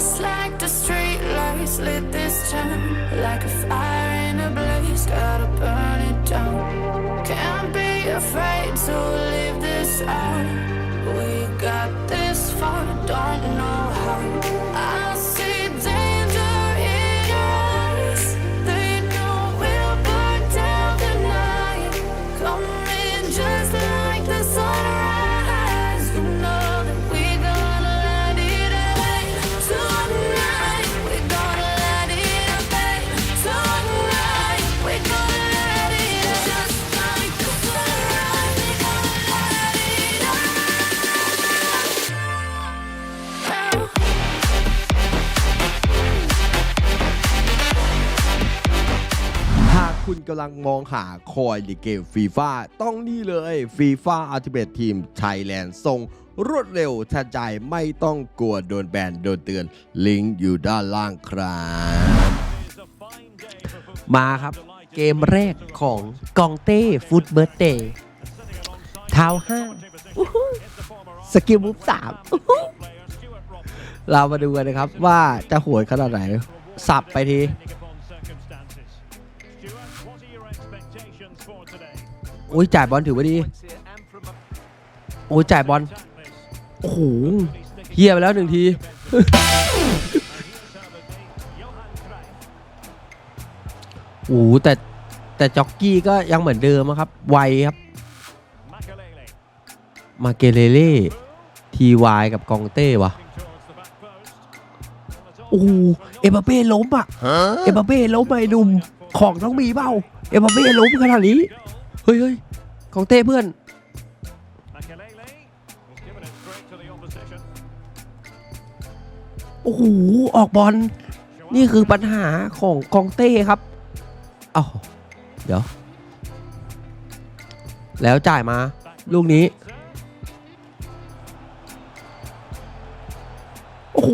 Just like the street lights lit this town Like a fire in a blaze, gotta burn it down. Can't be afraid to leave this out ำลังมองหาคอยในเกมฟีฟ่าต้องนี่เลยฟีฟ่าอัลติเมททีมไทยแลนด์ส่งรวดเร็วทันใจไม่ต้องกลัวโดนแบนโดนเตือน ลิงก์อยู่ด้านล่างครับมาครับ เกมแรกของกองเต้ฟุตเบิร์ตเดย์เท้าห้าอู้หูสกิลมุฟสามอู้หูเรามาดูกันนะครับว่าจะโหดขนาดไหน สับไปที อุ้ยจ่ายบอลถือว่าดี โอ้ยจ่ายบอล โอ้โหเฮียไปแล้วหนึ่งที โอ้โหแต่แต่จ็อกกี้ก็ยังเหมือนเดิมอะครับ ไวครับ มาเกเลเล่ทีวายกับกองเต้วะโอ้โหเอ็มบัปเป้ล้มอะ เอ็มบัปเป้ล้มไปหนุ่ม ของต้องมีเปล่า เอ็มบัปเป้ล้มขนาดนี้เฮ้ยเฮ้ยกองเต้เพื่อน โอ้โห ออกบอล นี่คือปัญหาของกองเต้ครับเอ้าเดี๋ยว แล้วจ่ายมา ลูกนี้ โอ้โห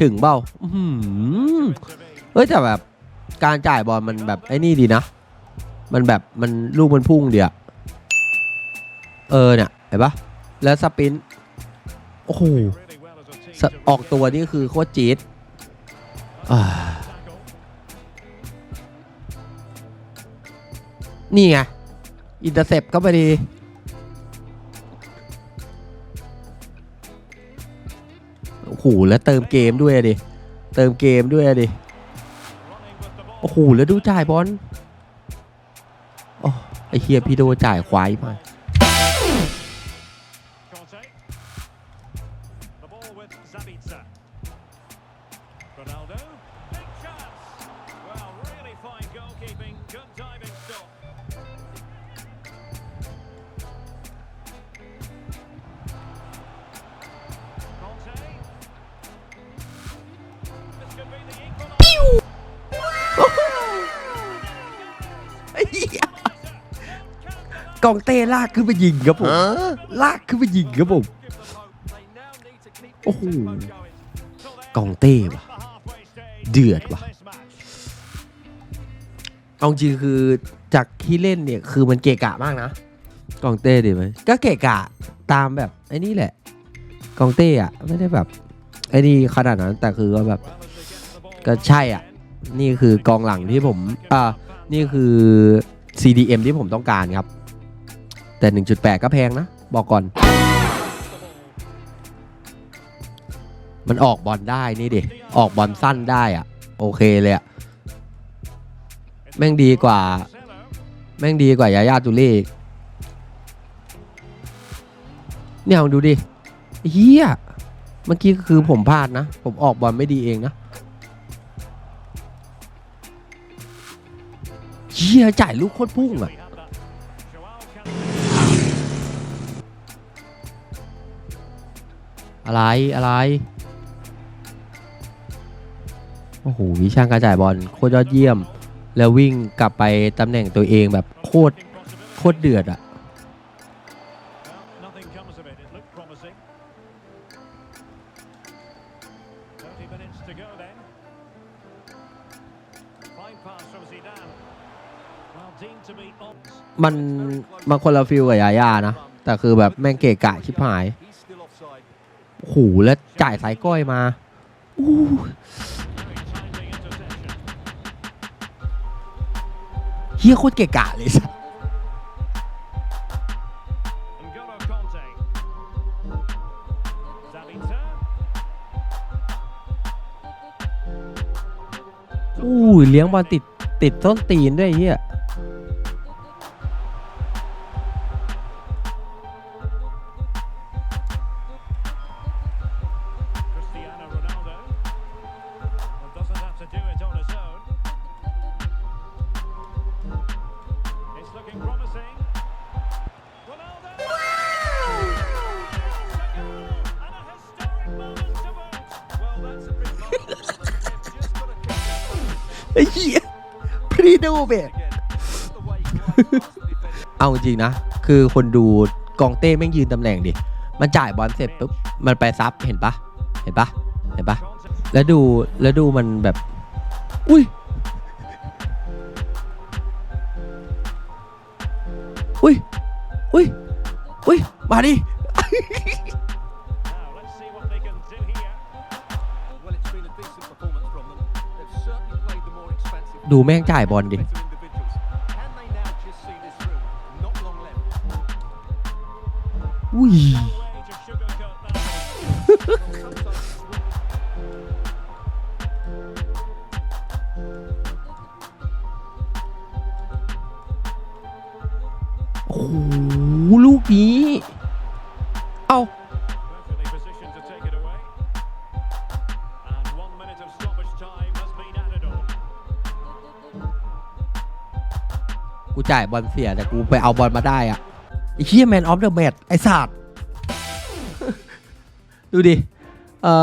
ถึงเปล่าอื้อหือเฮ้ยแต่แบบ การจ่ายบอลมันแบบไอ้นี่ดีนะ มันแบบมันลูกมันพุ่งเดียวเออเนี่ยเห็นปะแล้วสปินโอ้โหออกตัวนี่คือโคตรจี๊ดนี่ไง อินเตอร์เซปก็ไปดี โอ้โห แล้วเติมเกมด้วยดิ เติมเกมด้วยดิ โอ้โหแล้วดูจ่ายบอลโอ้ไอเฮียพี่โดจ่ายควายมา กองเต้ลากขึ้นไปยิงครับผมลากขึ้นไปยิงครับผมโอ้โหกองเต้ว่ะเดือดว่ะเอาจริงคือจากที่เล่นเนี่ยคือมันเกะกะมากนะกองเต้ดีไหมก็เกะกะตามแบบไอ้นี่แหละ กองเต้อะไม่ได้แบบไอ้นี่ขนาดนั้นแต่คือว่าแบบก็ใช่อะ นี่คือกองหลังที่ผมอ่านี่คือ CDM ที่ผมต้องการครับ แต่ 1.8 ก็แพงนะ บอกก่อน มันออกบอลได้นี่ดิ ออกบอลสั้นได้อะโอเคเลยอะแม่งดีกว่า แม่งดีกว่ายาย่าตุลีกเนี่ยลองดูดิเฮียเมื่อกี้คือผมพลาดนะ ผมออกบอลไม่ดีเองนะเฮียจ่ายลูกโคตรพุ่งอะ อะไรอะไร โอ้โหวิช่างกระจ่ายบอลโคตรยอดเยี่ยม แล้ววิ่งกลับไปตำแหน่งตัวเองแบบโคตรโคตรเดือดอะ Well, nothing comes of it. It looked promising. 30 minutes to go then. Fine pass from Zidane. Well, deemed to be on. มันมันคนละฟิลกับยาย่านะ แต่คือแบบแม่งเกะกะชิบหาย He's still offside. โอ้โหแล้วจ่ายสายก้อยมาอู้เฮียโคตรเกะกะเลยสัสอู้ยเลี้ยงบอลติดติดต้นตีนด้วยเฮีย ไอ้เฮียพรีโดเบะ again. Just the way he climbs past the defender. เอาจริงนะ คือคนดูกองเต้แม่งยืนตำแหน่งดิ มันจ่ายบอลเสร็จปุ๊บ มันไปซับเห็นปะ เห็นปะ เห็นปะ แล้วดู แล้วดูมันแบบ อุ้ย อุ้ย อุ้ย อุ้ย มาดิ ดูแม่งจ่ายบอลดิ กูจ่ายบอลเสียแต่กูไปเอาบอลมาได้อะไอ้เชี่ยแมนออฟเดอะแมตไอ้สัตว์ดูดิ เอ่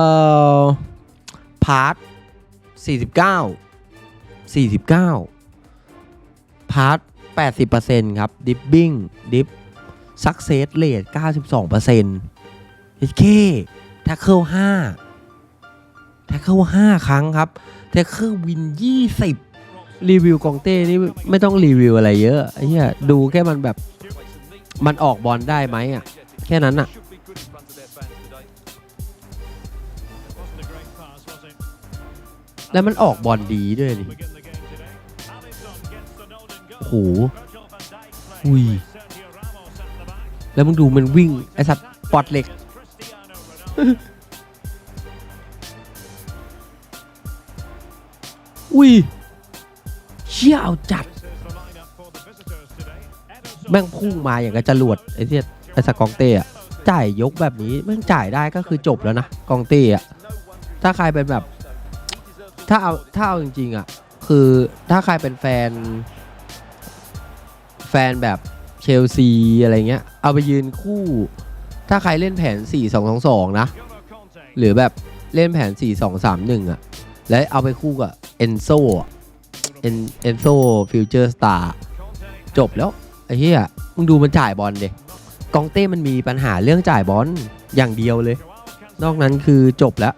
อ พาร์ทสี่สิบเก้าสี่สิบเก้าพาร์ทแปดสิบเปอร์เซ็นต์ครับ ดิฟบิ้ง ดิฟซักเซสเรทเก้าสิบสองเปอร์เซ็นต์เฮ้ยเคแท็กเกิลห้าแท็กเกิลห้าครั้งครับแท็กเกิลวินยี่สิบ รีวิวกองเต้นี่ไม่ต้องรีวิวอะไรเยอะไอ้เหี้ยดูแค่มันแบบมันออกบอลได้ไหมอะ แค่นั้นอะ แล้วมันออกบอลดีด้วยดิโหอุ้ยแล้วมึงดูมันวิ่ง ไอสัตว์ปอดเหล็ก อุ้ย ชี่ยเอาจัด แม่งพุ่งมาอย่างกับจรวดไอ้เหี้ยไอ้สกองเต้อะจ่ายยกแบบนี้แม่งจ่ายได้ก็คือจบแล้วนะกองเต้อะถ้าใครเป็นแบบ ถ้าเอาถ้าเอาจริง ๆอะคือถ้าใครเป็นแฟน แฟนแบบเชลซีอะไรเงี้ย เอาไปยืนคู่ ถ้าใครเล่นแผน 4 2 2 2 นะ หรือแบบเล่นแผน 4 2 3 1 อะ แล้วเอาไปคู่กับเอนโซ เอนเอนโซฟิวเจอร์สตาร์ Kante จบแล้ว ไอ้เหี้ยมึงดูมันจ่ายบอลเด็กองเต้มันมีปัญหาเรื่องจ่ายบอลอย่างเดียวเลย Joao Cancelo. นอกนั้นคือจบแล้ว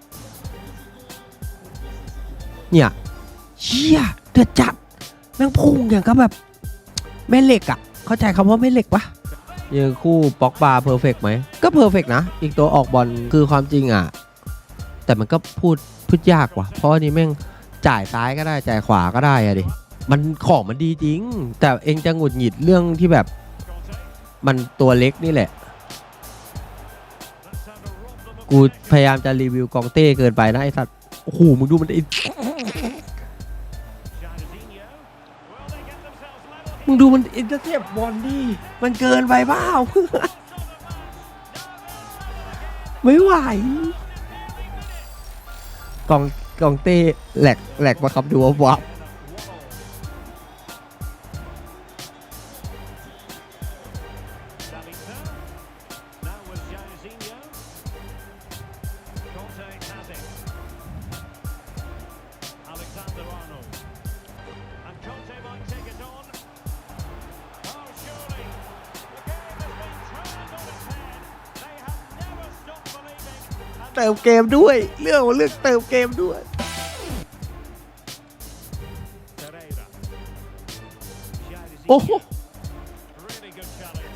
เนี่ยเชี่ยเดือดจัดแม่งพุ่งอย่างก็แบบแม่เหล็กอะเข้าใจคำว่าแม่เหล็กปะยังคู่ป็อกบาเพอร์เฟกไหม ก็เพอร์เฟกนะ อีกตัวออกบอลคือความจริงอะแต่มันก็พูดพูดยากว่ะ เพราะอันนี้แม่ง จ่ายซ้ายก็ได้จ่ายขวาก็ได้อะดิ มันของมันดีจริง แต่เองจะหงุดหงิดเรื่องที่แบบ มันตัวเล็กนี่แหละ กูพยายามจะรีวิวกองเต้เกินไปนะไอ้สัตว์ โอ้โห มึงดูมันไอ้มึงดูมันอินเตอร์เซปบอลดิมันเกินไปเปล่าไม่ไหวกอง กองเต้แหลกแหลกมาครับดูว่าวบเติมเกมด้วย เรื่องเลือกเติมเกมด้วย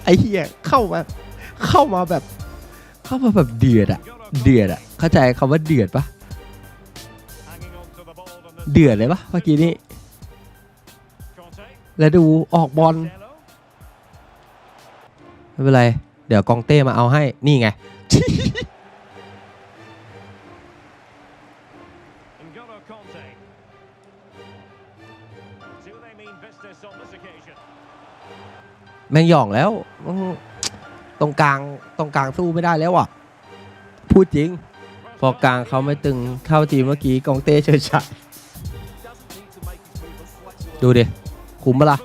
ไอ้เหี้ยเข้าแบบเข้ามาแบบ เข้ามาแบบเดือดอะเดือดอะเข้าใจคำว่าเดือดปะเดือดเลยปะเมื่อกี้นี้แล้วดูออกบอลไม่เป็นไร เดี๋ยวกองเต้มาเอาให้นี่ไง แม่งหย่องแล้ว ตรงกลางตรงกลางสู้ไม่ได้แล้วอะ พูดจริง พอกลางเขาไม่ตึงเข้าทีมเมื่อกี้กองเต้เฉยๆดูดิคุ้มปะล่ะ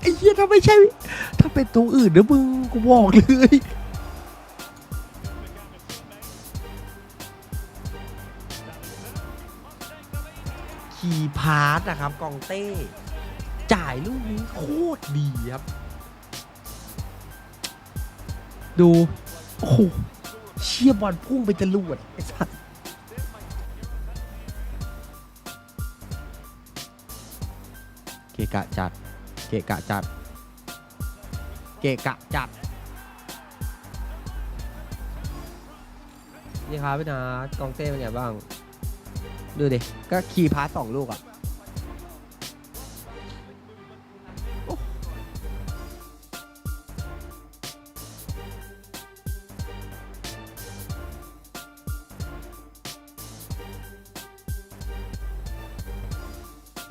ไอ้เหี้ยถ้าไม่ใช่ ถ้าเป็นตัวอื่นนะมึงกูบอกเลย นะครับ กองเต้ จ่ายลูกนี้โคตรดีครับ ดู โอ้โหเชียบอลพุ่งไปจรวดไอ้สัสเกะกะจัด เกะกะจัด เกะกะจัดนี่ครับพี่นากองเต้เป็นไงบ้าง ดูดิ ก็คีย์พาร์ตสองลูกอะ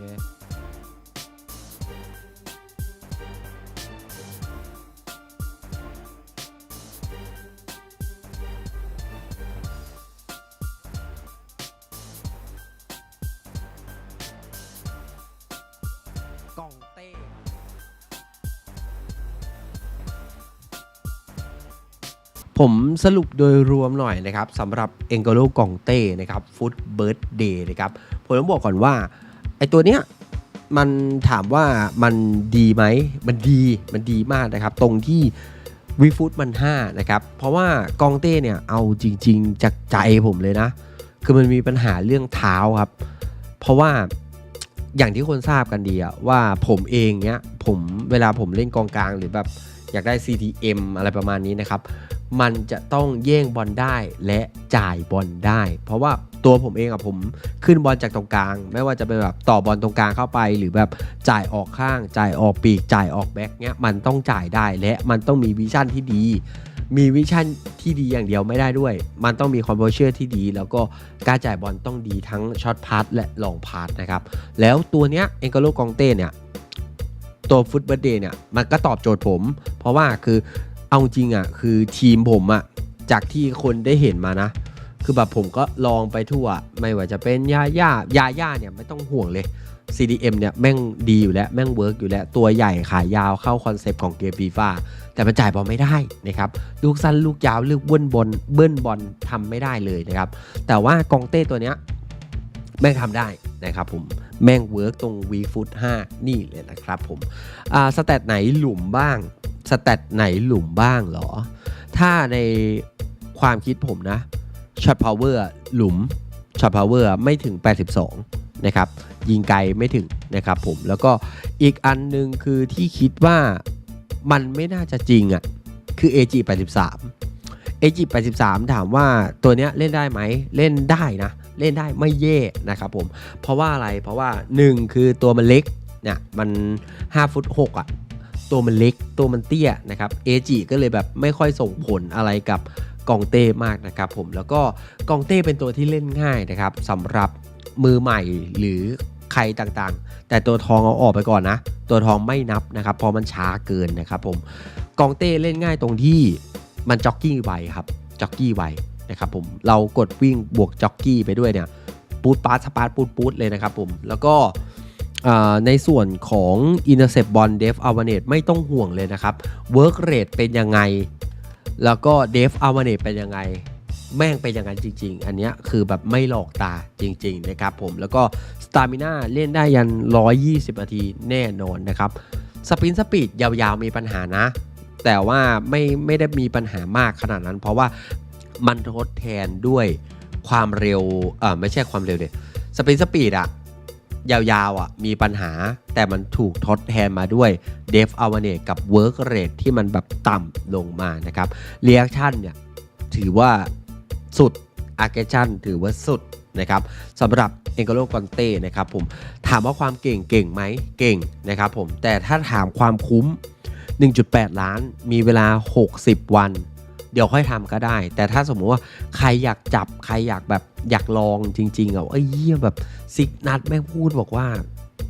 โอเคกองเต้ผมสรุปโดยรวมหน่อยนะครับสำหรับเองโกโลกองเต้นะครับฟุตเบิร์ดเดย์นะครับผมต้องบอกก่อนว่า ไอตัวเนี้ยมันถามว่ามันดีไหม มันดี มันดีมากนะครับ ตรงที่วีฟุตมัน 5 นะครับ เพราะว่ากองเต้เนี่ย เอาจริง ๆ จากใจผมเลยนะ คือมันมีปัญหาเรื่องเท้าครับ เพราะว่าอย่างที่คนทราบกันดีอะว่าผมเองเนี้ยผมเวลาผมเล่นกองกลางหรือแบบอยากได้ CTM อะไรประมาณนี้นะครับ มันจะต้องแย่งบอลได้และจ่ายบอลได้ เพราะว่าตัวผมเองอะผมขึ้นบอลจากตรงกลาง ไม่ว่าจะเป็นแบบต่อบอลตรงกลางเข้าไป หรือแบบจ่ายออกข้าง จ่ายออกปีก จ่ายออกแบ็กเนี้ยมันต้องจ่ายได้และมันต้องมีวิชั่นที่ดี มีวิชั่นที่ดีอย่างเดียวไม่ได้ด้วย มันต้องมีคอมโพเชอร์ที่ดี แล้วก็การจ่ายบอลต้องดีทั้งช็อตพาสและลองพาสนะครับแล้วตัวเนี้ยเอ็งกโลกองเต้เนี่ยตัวฟุตบอลเดย์เนี่ยมันก็ตอบโจทย์ผม เพราะว่าคือ เอาจริงอะคือทีมผมอะจากที่คนได้เห็นมานะ คือแบบผมก็ลองไปทั่ว ไม่ว่าจะเป็นยาย่ายาย่าเนี่ยไม่ต้องห่วงเลย CDM เนี่ยแม่งดีอยู่แล้ว แม่งเวิร์กอยู่แล้ว ตัวใหญ่ขายาวเข้าคอนเซปต์ของเกมฟีฟ่าแต่มันจ่ายบอลไม่ได้นะครับ ลูกสั้นลูกยาวลูกเบิ้ลบอลเบิ้ลบอลทำไม่ได้เลยนะครับ แต่ว่ากองเต้ตัวเนี้ยแม่งทำได้นะครับผมแม่งเวิร์กตรง V Foot 5นี่เลยนะครับผมอ่าสแตทไหนหลุมบ้าง สแตทไหนหลุมบ้างเหรอ ถ้าในความคิดผมนะช็อตพาวเวอร์หลุมช็อตพาวเวอร์ไม่ถึง 82 นะครับ ยิงไกลไม่ถึงนะครับผมแล้วก็อีกอันหนึงคือที่คิดว่ามันไม่น่าจะจริงอะ่ะคือ AG 83 AG 83 ถามว่าตัวเนี้ยเล่นได้ไหมเล่นได้นะ เล่นได้ไม่เย่นะครับผม เพราะว่าอะไรเพราะว่า 1 คือตัวมันเล็กเนี่ยมัน 5 ฟุต 6อะ ตัวมันเล็กตัวมันเตี้ยนะครับเอจิก็เลยแบบไม่ค่อยส่งผลอะไรกับกองเต้มากนะครับผมแล้วก็กองเต้เป็นตัวที่เล่นง่ายนะครับสำหรับมือใหม่หรือใครต่างๆ แต่ตัวทองเอาออกไปก่อนนะ ตัวทองไม่นับนะครับเพราะมันช้าเกินนะครับผมกองเต้เล่นง่ายตรงที่มันจ็อกกี้ไวครับจ็อกกี้ไวนะครับผมเรากดวิ่งบวกจ็อกกี้ไปด้วยเนี่ยปูดปาร์สปาร์ปูดปูดเลยนะครับผมแล้วก็ ในส่วนของ Intercept Ball Def a v a n a g e ไม่ต้องห่วงเลยนะครับ Work Rate เป็นยังไง แล้วก็ Def a v a n a g e เป็นยังไง แม่งเป็นอย่างนั้นจริง ๆ อันนี้คือแบบไม่หลอกตาจริง ๆ นะครับผม แล้วก็ Stamina เล่นได้ยัน 120 นาทีแน่นอนนะครับสปินสปีดยาวๆมีปัญหานะ แต่ว่าไม่ไม่ได้มีปัญหามากขนาดนั้น เพราะว่ามันทดแทนด้วยความเร็วเออไม่ใช่ความเร็วเด็สปรินสปีดอะ ยาวๆอะมีปัญหาแต่มันถูกทดแทนมาด้วยเดฟอ v วเนกับเวิร์กเรทที่มันแบบต่ำลงมานะครับเรีแอคชั่นเนี่ยถือว่าสุดอาร์เกชันถือว่าสุดนะครับสำหรับเอ็งโกโลกอนเต้นะครับผมถามว่าความเก่งเก่งไหมเก่งนะครับผมแต่ถ้าถามความคุ้ม 1.8 ล้านมีเวลา 60 วัน เดี๋ยวค่อยทำก็ได้ แต่ถ้าสมมุติว่าใครอยากจับใครอยากแบบอยากลองจริง ๆอะไอ้ยเยี่ยแบบซิกนัทแม่งพูดบอกว่า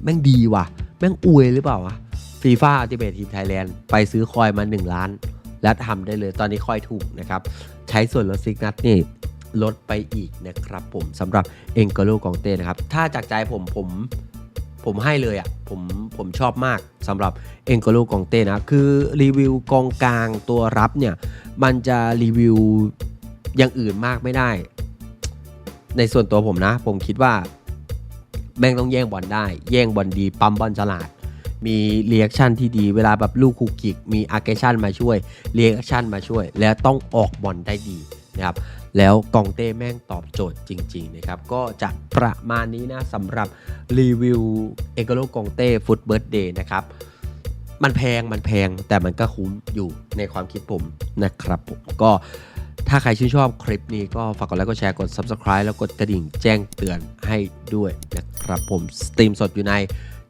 แม่งดีว่ะ แม่งอวยหรือเปล่าวะฟีฟ่าอัลติเมททีมไทยแลนด์ไปซื้อคอยมา 1 ล้าน และทำได้เลยตอนนี้คอยถูกนะครับ ใช้ส่วนลดซิกนัทนี่ลดไปอีกนะครับผมสำหรับเอ็งกโลกองเต้นะครับ ถ้าจากใจผมผม ผมให้เลยอะ่ะผมผมชอบมากสำหรับเอ็งกโลกองเต้นะ คือรีวิวกองกลางตัวรับเนี่ย มันจะรีวิวอย่างอื่นมากไม่ได้ ในส่วนตัวผมนะ ผมคิดว่าแม่งต้องแย่งบอลได้ แย่งบอลดี ปั๊มบอลฉลาด มีเรีแอคชั่นที่ดีเวลาแบบลูกคุกกิก มีอาร์เกชันมาช่วยเรีแอคชั่นมาช่วย แล้วต้องออกบอลได้ดีนะครับ แล้วกองเต้แม่งตอบโจทย์จริงๆนะครับ ก็จะประมาณนี้นะสำหรับรีวิวเอกโลกองเต้ฟุตเบิร์ดเดย์นะครับมันแพงมันแพงแต่มันก็คุ้มอยู่ในความคิดผมนะครับผมก็ถ้าใครชื่นชอบคลิปนี้ก็ฝากกดไลค์กดแชร์กด Subscribe แล้วกดกระดิ่งแจ้งเตือนให้ด้วยนะครับผมสตรีมสดอยู่ใน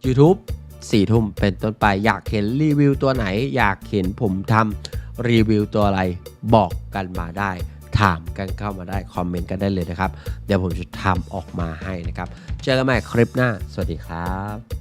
YouTube สี่ทุ่มเป็นต้นไปอยากเห็นรีวิวตัวไหน อยากเห็นผมทำรีวิวตัวอะไรบอกกันมาได้ ถามกันเข้ามาได้คอมเมนต์กันได้เลยนะครับ เดี๋ยวผมจะทำออกมาให้นะครับ เจอกันใหม่คลิปหน้า สวัสดีครับ